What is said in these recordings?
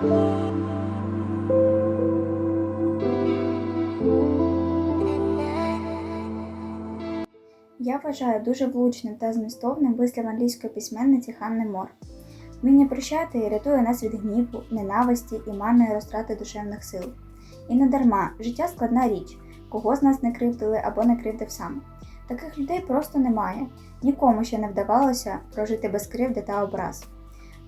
Я вважаю дуже влучним та змістовним вислів англійської письменниці Ханни Мор. Вміння прощати рятує нас від гніву, ненависті і марної розтрати душевних сил. І не дарма, життя складна річ, кого з нас не кривдили або не кривдив сам. Таких людей просто немає, нікому ще не вдавалося прожити без кривди та образ.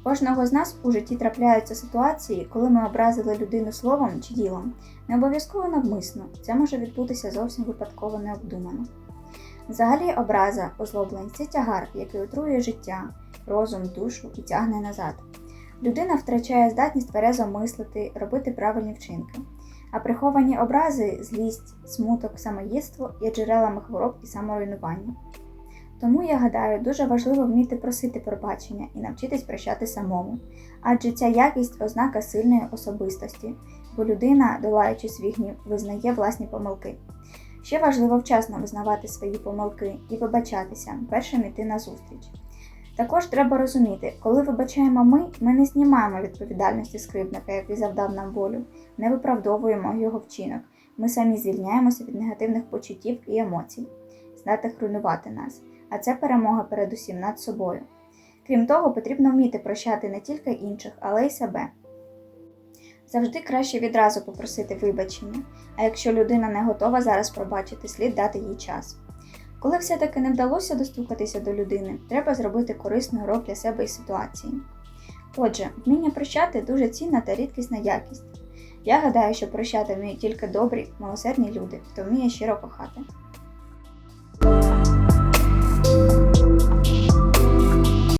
Кожного з нас у житті трапляються ситуації, коли ми образили людину словом чи ділом, не обов'язково навмисно, це може відбутися зовсім випадково необдумано. Взагалі образа, озлобленість це тягар, який отруює життя, розум, душу і тягне назад. Людина втрачає здатність тверезо мислити, робити правильні вчинки. А приховані образи, злість, смуток, самоїдство є джерелами хвороб і саморуйнування. Тому я гадаю, дуже важливо вміти просити пробачення і навчитись прощати самому, адже ця якість ознака сильної особистості, бо людина, долаючи свій гнів, визнає власні помилки. Ще важливо вчасно визнавати свої помилки і вибачатися, першим іти на зустріч. Також треба розуміти, коли вибачаємо ми, ми не знімаємо відповідальності з кривдника, який завдав нам болю, не виправдовуємо його вчинок. Ми самі звільняємося від негативних почуттів і емоцій, здатних руйнувати нас. А це перемога передусім над собою. Крім того, потрібно вміти прощати не тільки інших, але й себе. Завжди краще відразу попросити вибачення, а якщо людина не готова зараз пробачити, слід дати їй час. Коли все-таки не вдалося достукатися до людини, треба зробити корисний урок для себе і ситуації. Отже, вміння прощати дуже цінна та рідкісна якість. Я гадаю, що прощати вміють тільки добрі, милосердні люди, хто вміє щиро кохати.